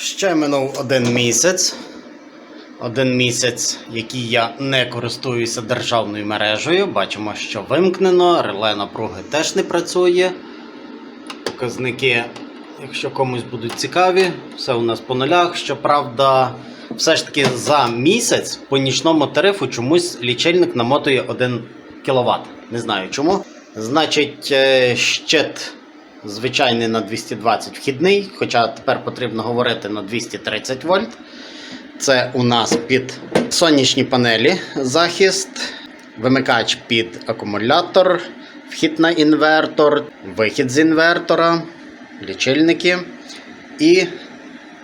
Ще минув один місяць. Один місяць, який я не користуюся державною мережею. Бачимо, що вимкнено, реле напруги теж не працює. Показники, якщо комусь будуть цікаві, все у нас по нулях. Щоправда, все ж таки за місяць по нічному тарифу чомусь лічильник намотує 1 кВт. Не знаю чому. Значить, е, щит звичайний на 220 вхідний, хоча тепер потрібно говорити на 230 вольт. Це у нас під сонячні панелі захист, вимикач під акумулятор, вхід на інвертор, вихід з інвертора, лічильники і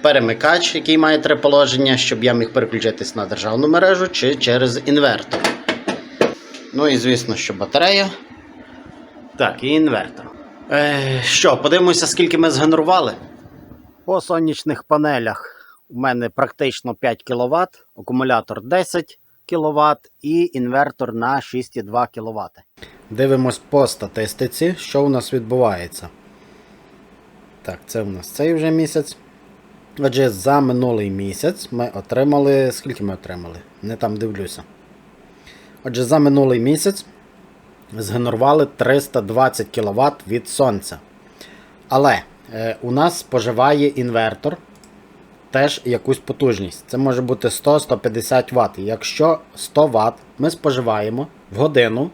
перемикач, який має три положення, щоб я міг переключитись на державну мережу чи через інвертор. Ну і звісно, що батарея. Так, і інвертор. Е, що, подивимося, скільки ми згенерували. По сонячних панелях у мене практично 5 кВт, акумулятор 10 кВт і інвертор на 6,2 кВт. Дивимось по статистиці, що у нас відбувається. Так, це у нас цей вже місяць. Отже, за минулий місяць ми отримали. Скільки ми отримали? Не там дивлюся. Отже, за минулий місяць згенерували 320 кВт від сонця. Але е, у нас споживає інвертор теж якусь потужність. Це може бути 100-150 Вт. Якщо 100 Вт ми споживаємо в годину,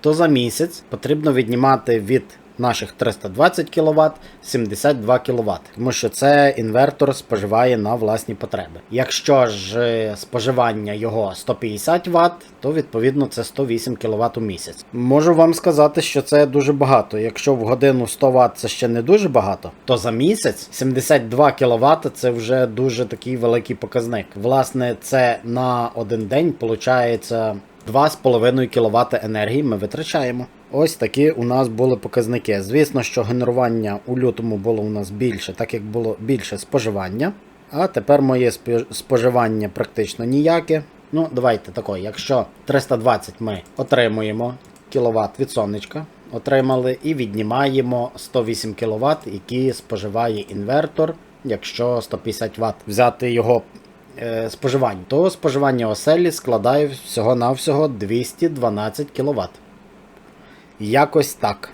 то за місяць потрібно віднімати від наших 320 кВт 72 кВт. Тому що це інвертор споживає на власні потреби. Якщо ж е, споживання його 150 Вт, то відповідно це 108 кВт у місяць. Можу вам сказати, що це дуже багато. Якщо в годину 100 Вт це ще не дуже багато, то за місяць 72 кВт це вже дуже такий великий показник. Власне, це на один день виходить 2,5 кВт енергії ми витрачаємо. Ось такі у нас були показники. Звісно, що генерування у лютому було у нас більше, так як було більше споживання. А тепер моє споживання практично ніяке. Ну, давайте тако, якщо 320 ми отримуємо кВт від сонечка, отримали і віднімаємо 108 кВт, які споживає інвертор, якщо 150 Вт взяти його е, споживання, то споживання оселі складає всього-навсього 212 кВт. Якось так.